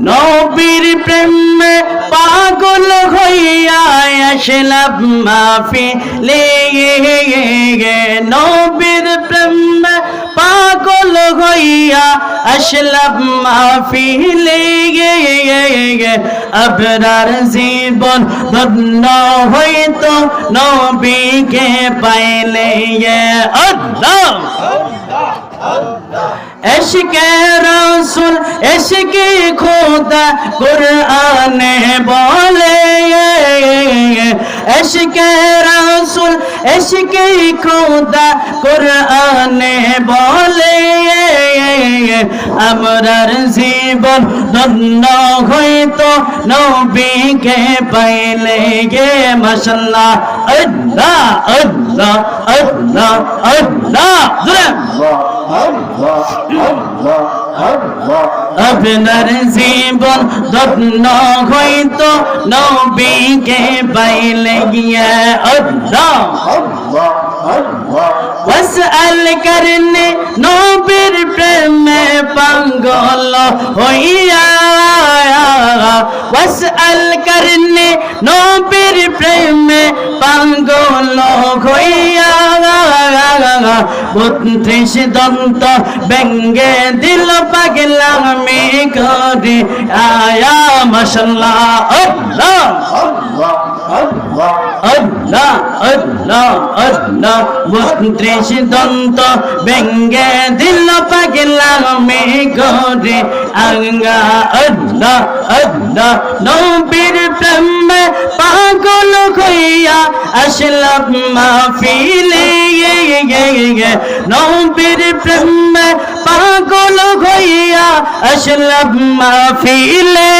নবীর প্রেমে পাগল হইয়া আসলাম মাফি লে নবীর প্রেমে পাগল হইয়া আসলাম মাফি লে আপনার জীবন ধন্য হইতো নবীকে পাইলে। আল্লাহ! এশকে রসুল, এশকে খোদা কুরআনে বলে। এশকে রসুল, এশকে খোদা কুরআনে বলে। আমরার জীবন ধন্য হইতো নবীকে পাইলে গে, মাশাল্লাহ। আল্লাহ আল্লাহ আল্লাহ আল্লাহ। আপনার জীবন ধন্য হইতো, নবীকে পাইলে গিয়া আল্লাহ। ওয়াসআল করনে নবীর প্রেমে পাগল হইয়া ওয়াসআল করনে নবীর প্রেমে পাগল হইয়া বত্রিশ দন্ত ব্যঙ্গে দিল পাগলামি করে আয়া মশাল্লাহ আল্লাহ আল্লাহ আল্লাহ। আল্লাহ বত্রিশ দন্ত ব্যঙ্গে দিল পাগলামি করে আঙ্গা আল্লাহ আল্লাহ। নবীর প্রেমে পাগল হইয়া আসলাম মাহফিলে। নবীর প্রেমে পাগল হইয়া আসলাম মাহফিলে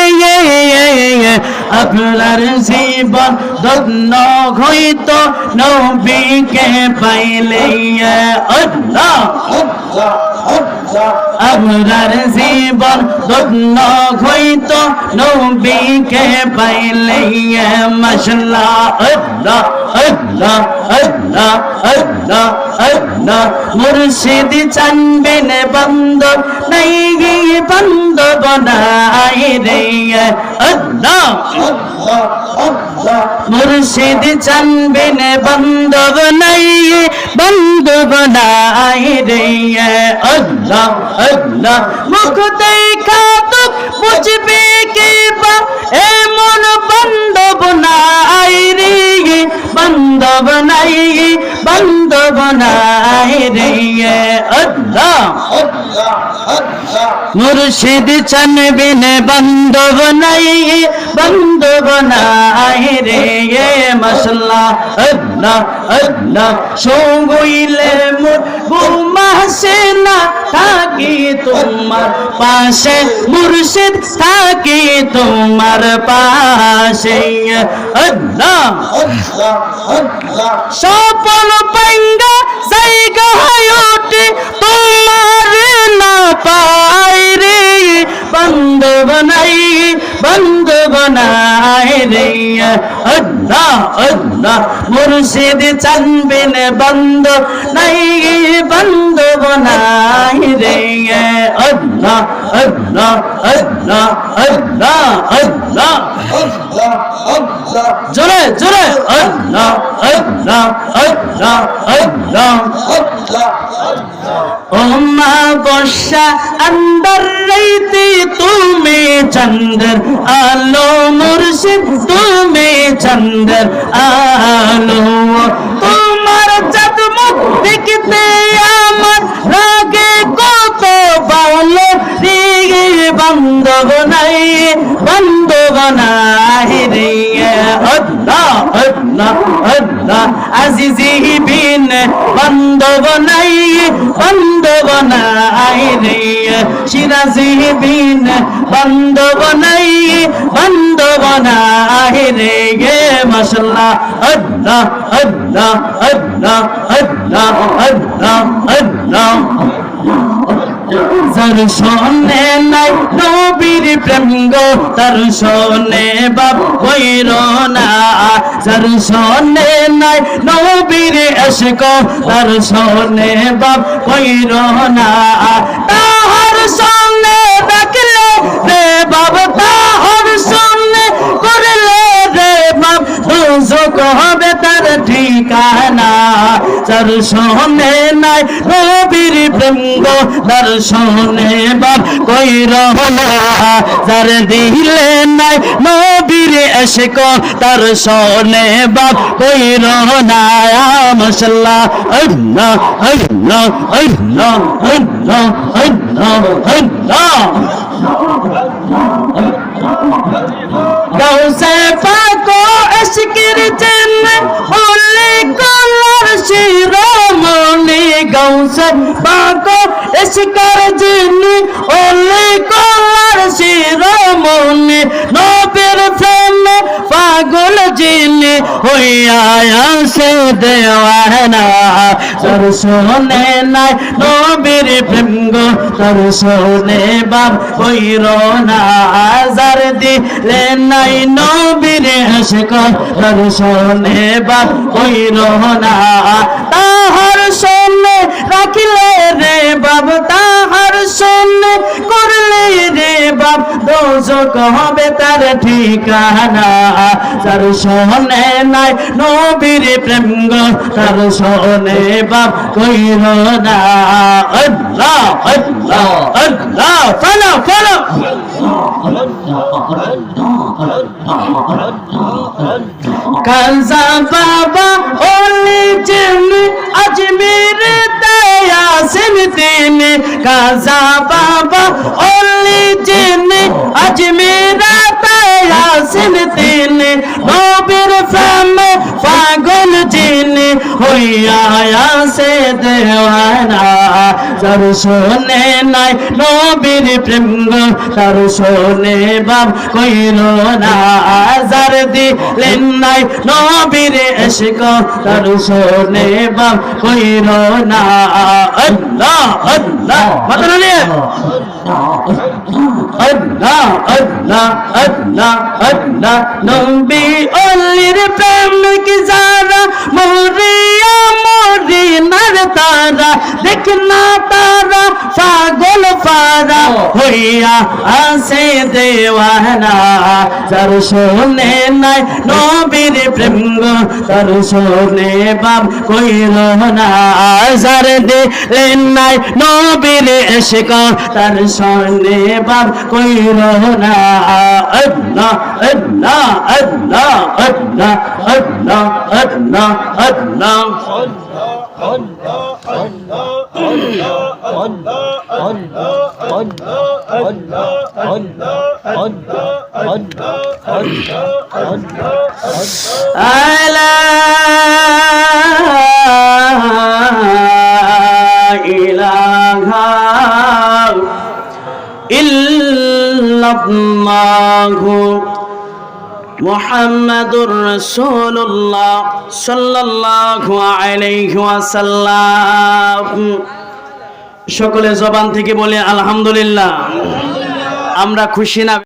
আপনার জীবন ধন্য হইত নবীকে পাইলে আল্লাহ আপনার জীবন ধন্য হইত, নবীকে পাইলে মশলা আল্লাহ আল্লাহ আল্লাহ আল্লাহ আল্লাহ। মুর্শিদ চানবেন বন্ধ, নাই বন্ধ বনাই রে আল্লাহ মুর্শিদ চানবেন বান্ধব নাই বান্ধব নাই রে আল্লাহ আল্লাহ মুখ দেখা তো বুঝবে কে বা এমন বান্ধব নাই রে বান্ধব নাই বান্ধব নাই রে আল্লাহ মুর্শিদ চানবেন বান্ধব নাই বান্ধব নাই রে মশলা আল্লাহ আল্লাহ। সঙ্গইলে মোর না থাকি তোমার পাশে। মুর্শিদ থাকি তোমার পাশে আল্লাহ। সপন পাঙ্গা জায়গা আল্লাহ আল্লাহ মুর্শিদ চানবেন বন্ধ, নাই বান্ধব নাই রে। আল্লাহ আল্লাহ আল্লাহ আল্লাহ আল্লাহ। জোরে জোরে। আল্লাহ আল্লাহ আল্লাহ আল্লাহ। ওমা বর্ষা আন্দার তুমি চন্দ্র, আলো মুর্শিদ, তুমি চন্দর, আলো। তোমার চাঁদ মুখ দেখতে আমার লাগে কত ভালো রে বান্ধব নাই, বান্ধব রে। আল্লাহ আল্লাহ আল্লাহ আজিজি বিন বান্ধব নাই বান্ধব নাই রে। সিরাজি বিন বান্ধব নাই বান্ধব নাই রে গে মশলা আল্লাহ আল্লাহ আল্লাহ আল্লাহ আল্লাহ আল্লাহ। যার শোনে নাই নবীর প্রেম গো তার শোনে বাপ কইর না। যার শোনে নাই নবীর এসক তার শোনে বাপ কইর না। তাহার শোনে ডাকলে দর্শনে নাই, নবীর গো দর্শনে বাপ কইর না যার দিলে নাই, নবীর এসক দর্শনে বাপ কইর না মশাল্লাহ আল্লাহ আল্লাহ আল্লাহ আল্লাহ আল্লাহ আল্লাহ গৌসে পাকো এসকির এসকার জন্য ওলে কলার শিরোমণি, নবীর প্রেমে পাগল জিনি হইয়া আসে দেওয়ানা। তোর শোনে নাই নবীর প্রেম গো, তোর শোনে বাপ কইর না। আজার দিলে নাই নবীর তোর শোনে বাপ কইর না। দোজক হবে তার ঠিকানা। তার শোনে নাই নবীর প্রেম গো, তার শোনে বাপ কইর না। কালসা বাবা ওলি জিনি আজমির সিন তিনি, কাজা বাবা ওলি জিনি আজমির দয়া সিন তিনি, নবীর প্রেমে পাগল জিনি, হইয়া আসে দেওয়ানা। তার শোনে নাই নবীর প্রেম গো, তার শোনে বাপ কইল না যার দিলেন নাই নবীর এসক তার শোনে বাপ কইল না। আল্লাহ আল্লাহ নিয়ে আল্লাহ আল্লাহ আল্লাহ আল্লাহ, নবী অলির প্রেমিক যারা মরিয়া, মরিনার তারা তারা পাগল পারা হইয়া আসে দেওয়ানা। যার শোনে নাই নবীর প্রেম গো তার শোনে বাপ কইল না। যার দিলেন নাই নবীর এসক তার শোনে বাপ কইল না। আল্লাহ আল্লাহ আল্লাহ আল্লাহ আল্লাহ আল্লাহ আল্লাহ। لا إله إلا الله মোহাম্মদুর রসুল্লাহ সাল্লাল্লাহু আলাইহি সকলে জবান থেকে বলে আলহামদুলিল্লাহ। আমরা খুশি না